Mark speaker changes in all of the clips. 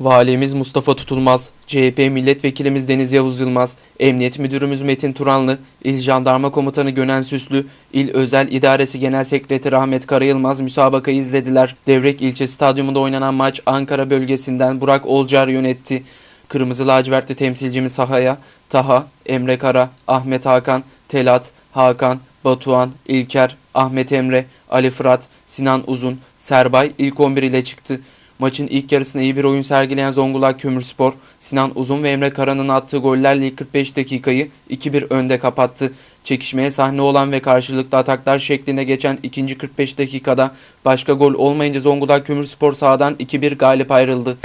Speaker 1: Valimiz Mustafa Tutulmaz, CHP Milletvekilimiz Deniz Yavuz Yılmaz, Emniyet Müdürümüz Metin Turanlı, İl Jandarma Komutanı Gönen Süslü, İl Özel İdaresi Genel Sekreteri Ahmet Karayılmaz müsabakayı izlediler. Devrek ilçe stadyumunda oynanan maç Ankara bölgesinden Burak Olcar yönetti. Kırmızı lacivertli temsilcimiz sahaya Taha, Emre Kara, Ahmet Hakan, Telat, Hakan, Batuhan, İlker, Ahmet Emre, Ali Fırat, Sinan Uzun, Serbay ilk 11 ile çıktı. Maçın ilk yarısında iyi bir oyun sergileyen Zonguldak Kömürspor, Sinan Uzun ve Emre Kara'nın attığı gollerle ilk 45 dakikayı 2-1 önde kapattı. Çekişmeye sahne olan ve karşılıklı ataklar şeklinde geçen ikinci 45 dakikada başka gol olmayınca Zonguldak Kömürspor sahadan 2-1 galip ayrıldı.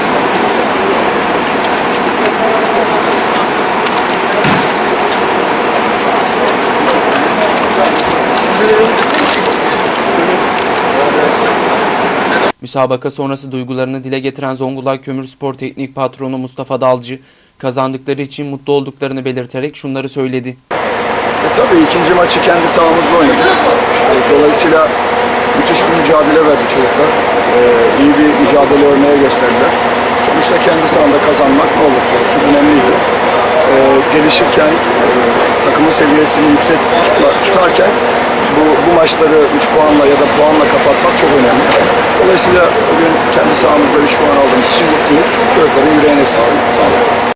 Speaker 1: Müsabaka sonrası duygularını dile getiren Zonguldak Kömürspor Teknik Patronu Mustafa Dalcı, kazandıkları için mutlu olduklarını belirterek şunları söyledi.
Speaker 2: E tabii ikinci maçı kendi sahamızda oynadık. E, dolayısıyla müthiş bir mücadele verdi çocuklar. E, iyi bir mücadele örneği gösterdiler. Sonuçta kendi sahanda kazanmak ne olursa olsun önemliydi. E, gelişirken, e, takımın seviyesini yüksek tutarken bu, bu maçları 3 puanla ya da puanla kapatmak çok önemli. Dolayısıyla bugün kendi sahamızda 3 puan aldığımız için mutluyuz. Çocukların yüreğine sağlık. sağlık.